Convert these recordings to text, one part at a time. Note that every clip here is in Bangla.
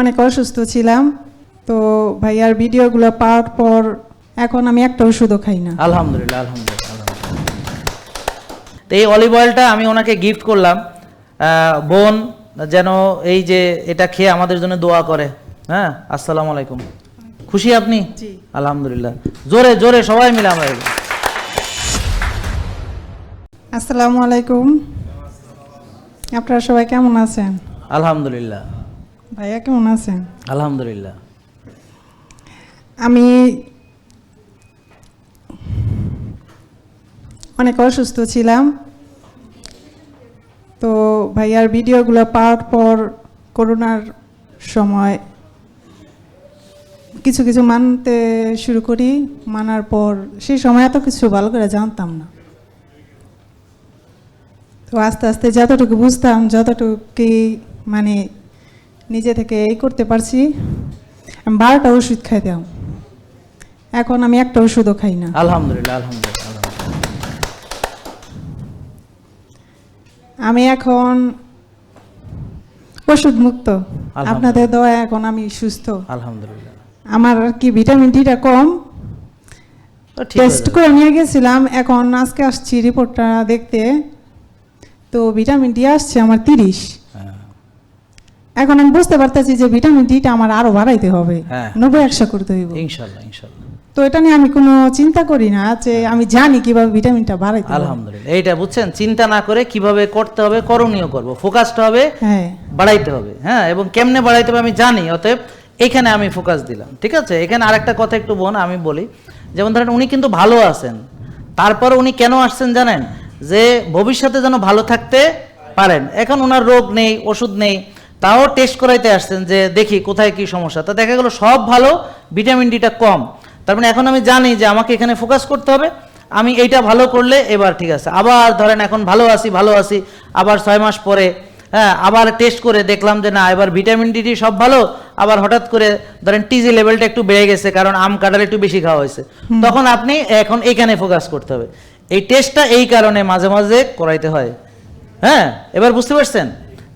অনেক অসুস্থ ছিলাম তো ভাইয়ার ভিডিওগুলো পাওয়ার পর এখন আমি একটা ওষুধও খাই না। আলহামদুলিল্লাহ আলহামদুলিল্লাহ। তো এই অলিভ অয়েলটা আমি ওনাকে গিফট করলাম। বোন যেন এই যে এটা খেয়ে আমাদের জন্য দোয়া করে। হ্যাঁ আসসালামু আলাইকুম। খুশি আপনি? আলহামদুলিল্লাহ। জোরে জোরে সবাই মিলে আমরা আসসালামু আলাইকুম। আপনারা সবাই কেমন আছেন? আলহামদুলিল্লাহ। ভাইয়া কেমন আছেন? আলহামদুলিল্লাহ। আমি অনেক অসুস্থ ছিলাম। তো ভাইয়ার ভিডিওগুলো পাওয়ার পর করোনার সময় কিছু কিছু মানতে শুরু করি। মানার পর সেই সময় এত কিছু ভালো করে জানতাম না। তো আস্তে আস্তে যতটুকু বুঝতাম যতটুকু মানে নিজে থেকে এই করতে পারছি। আমি বারোটা ওষুধ খাইতাম এখন আমি একটা ওষুধও খাই না। আলহামদুলিল্লাহ আলহামদুলিল্লাহ। আমি এখন ওষুধ মুক্ত। আপনাদের দয়া এখন আমি সুস্থ। আলহামদুলিল্লাহ। আমার আর কি ভিটামিন ডিটা কম। টেস্ট করে নিয়ে গেছিলাম এখন আজকে আসছি রিপোর্টটা দেখতে। তো ভিটামিন ডি আসছে আমার তিরিশ। এখন আমি বুঝতে পারতেছি যে ভিটামিন ডিটা আমার আরও বাড়াইতে হবে। হ্যাঁ। নব্বই একশো করতে হইব। ইনশাল্লাহ ইনশাল্লাহ। তো এটা নিয়ে আমি কোনো চিন্তা করি না যে আমি জানি কীভাবে ভিটামিনটা বাড়াইতে হবে। আলহামদুলিল্লাহ এইটা বুঝছেন? চিন্তা না করে কীভাবে করতে হবে করণীয় করব। ফোকাসটা হবে হ্যাঁ। বাড়াইতে হবে হ্যাঁ? এবং কেমনে বাড়াইতে হবে আমি জানি অতএব এখানে আমি ফোকাস দিলাম ঠিক আছে? এখানে আরেকটা কথা একটু বোন আমি বলি যেমন ধরেন উনি কিন্তু ভালো আছেন। তারপর উনি কেন আসছেন জানেন? যে ভবিষ্যতে যেন ভালো থাকতে পারেন। এখন ওনার রোগ নেই ওষুধ নেই তাও টেস্ট করাইতে আসছেন যে দেখি কোথায় কি সমস্যা। তা দেখা গেল সব ভালো ভিটামিন ডিটা কম। তার মানে এখন আমি জানি যে আমাকে এখানে ফোকাস করতে হবে আমি এইটা ভালো করলে এবার ঠিক আছে। আবার ধরেন এখন ভালো আছি ভালো আছি আবার ছয় মাস পরে হ্যাঁ আবার টেস্ট করে দেখলাম যে না এবার ভিটামিন ডি সব ভালো আবার হঠাৎ করে ধরেন টিজি লেভেলটা একটু বেড়ে গেছে কারণ আম কাঁঠাল একটু বেশি খাওয়া হয়েছে। তখন আপনি এখন এখানে ফোকাস করতে হবে। এই টেস্টটা এই কারণে মাঝে মাঝে করাইতে হয়। হ্যাঁ এবার বুঝতে পারছেন?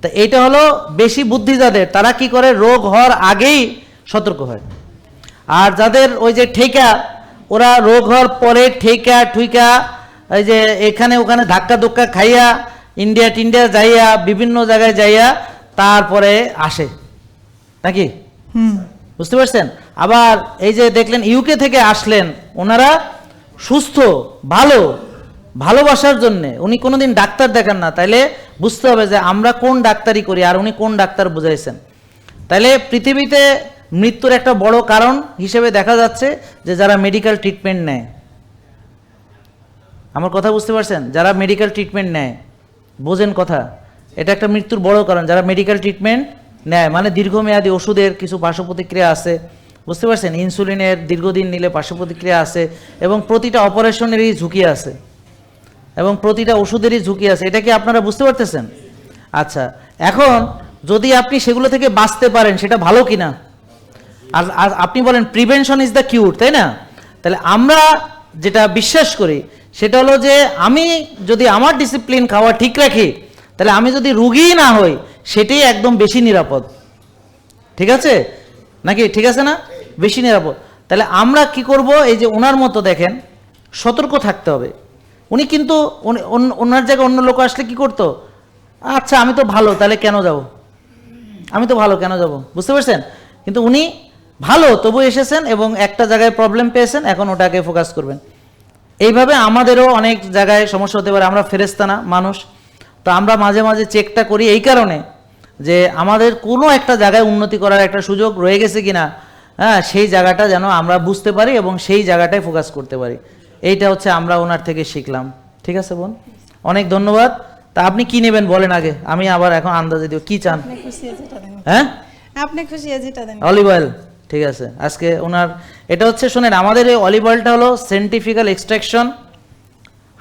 তা এইটা হলো বেশি বুদ্ধি যাদের তারা কি করে? রোগ হওয়ার আগেই সতর্ক হয়। আর যাদের ওই যে ঠেকা ওরা রোগ হওয়ার পরে ঠেকা ঠুইকা এই যে এখানে ওখানে ধাক্কা ধুক্কা খাইয়া ইন্ডিয়া টিন্ডিয়া যাইয়া বিভিন্ন জায়গায় যাইয়া তারপরে আসে। নাকি? বুঝতে পারছেন? আবার এই যে দেখলেন ইউকে থেকে আসলেন ওনারা সুস্থ ভালো ভালোবাসার জন্য। উনি কোনোদিন ডাক্তার দেখান না। তাইলে বুঝতে হবে যে আমরা কোন ডাক্তারি করি আর উনি কোন ডাক্তার বুঝাইছেন। তাহলে পৃথিবীতে মৃত্যুর একটা বড় কারণ হিসেবে দেখা যাচ্ছে যে যারা মেডিকেল ট্রিটমেন্ট নেয়। আমার কথা বুঝতে পারছেন? যারা মেডিকেল ট্রিটমেন্ট নেয়। বোঝেন কথা। এটা একটা মৃত্যুর বড় কারণ। যারা মেডিকেল ট্রিটমেন্ট নেয় মানে দীর্ঘমেয়াদী ওষুধের কিছু পার্শ্ব প্রতিক্রিয়া আছে। বুঝতে পারছেন? ইনসুলিনের দীর্ঘদিন নিলে পার্শ্ব প্রতিক্রিয়া আছে এবং প্রতিটা অপারেশনেরই ঝুঁকি আছে। এবং প্রতিটা ওষুধেরই ঝুঁকি আছে। এটা কি আপনারা বুঝতে পারতেছেন? আচ্ছা এখন যদি আপনি সেগুলো থেকে বাঁচতে পারেন, সেটা ভালো কিনা? আর আর আপনি বলেন প্রিভেনশন ইজ দ্য কিউর তাই না? তাহলে আমরা যেটা বিশ্বাস করি, সেটা হলো যে আমি যদি আমার ডিসিপ্লিন খাওয়া ঠিক রাখি, তাহলে আমি যদি রুগী না হই, সেটাই একদম বেশি নিরাপদ। ঠিক আছে? নাকি ঠিক আছে না? বেশি নিরাপদ। তাহলে আমরা কি করব? এই যে ওনার মতো দেখেন, সতর্ক থাকতে হবে। উনি কিন্তু ওনার জায়গায় অন্য লোক আসলে কি করতো? আচ্ছা আমি তো ভালো, তাহলে কেন যাব? আমি তো ভালো, কেন যাব? বুঝতে পারছেন? কিন্তু উনি ভালো, তবু এসেছেন এবং একটা জায়গায় প্রবলেম পেয়েছেন, এখন ওটাকে ফোকাস করবেন। এইভাবে আমাদেরও অনেক জায়গায় সমস্যা হতে পারে, আমরা ফেরেস্তা না, মানুষ। তো আমরা মাঝে মাঝে চেকটা করি এই কারণে যে আমাদের কোনো একটা জায়গায় উন্নতি করার একটা সুযোগ রয়ে গেছে কিনা হ্যাঁ সেই জায়গাটা যেন আমরা বুঝতে পারি এবং সেই জায়গাটায় ফোকাস করতে পারি। এইটা হচ্ছে আমরা ওনার থেকে শিখলাম। ঠিক আছে বোন? অনেক ধন্যবাদ। তা আপনি কি নেবেন বলেন আগে? আমি আবার এখন আন্দাজে দিব। কি চান? হ্যাঁ আপনি খুশি যেটা দেন। Olive oil. ঠিক আছে। আজকে ওনার এটা হচ্ছে শোনেন আমাদের এই অলিভ অয়েলটা হলো scientifically extraction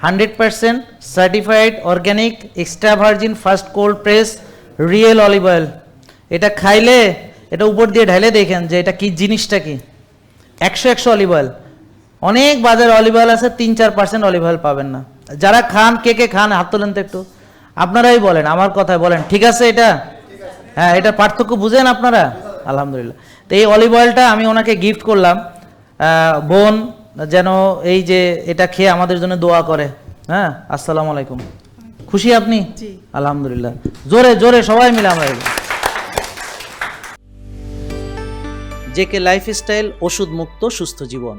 hundred percent certified organic extra virgin first cold press real olive oil এটা খাইলে এটা উপর দিয়ে ঢাইলে দেখেন যে এটা কি জিনিসটা কি। একশো একশো অলিভ অয়েল। অনেক বাজারে অলিভ অয়েল আছে তিন চার পার্সেন্ট অলিভ অয়েল পাবেন না। যারা খান কে কে খান হাত তোলেন তো একটু। আপনারাই বলেন আমার কথায় বলেন ঠিক আছে এটা? হ্যাঁ এটা পার্থক্য বুঝেন আপনারা? আলহামদুলিল্লাহ। তো এই অলিভ অয়েলটা আমি ওনাকে গিফট করলাম। বোন যেন এই যে এটা খেয়ে আমাদের জন্য দোয়া করে। হ্যাঁ আসসালামু আলাইকুম। খুশি আপনি? আলহামদুলিল্লাহ। জোরে জোরে সবাই মিলে আমরা জেকে লাইফস্টাইল ওষুধ মুক্ত সুস্থ জীবন।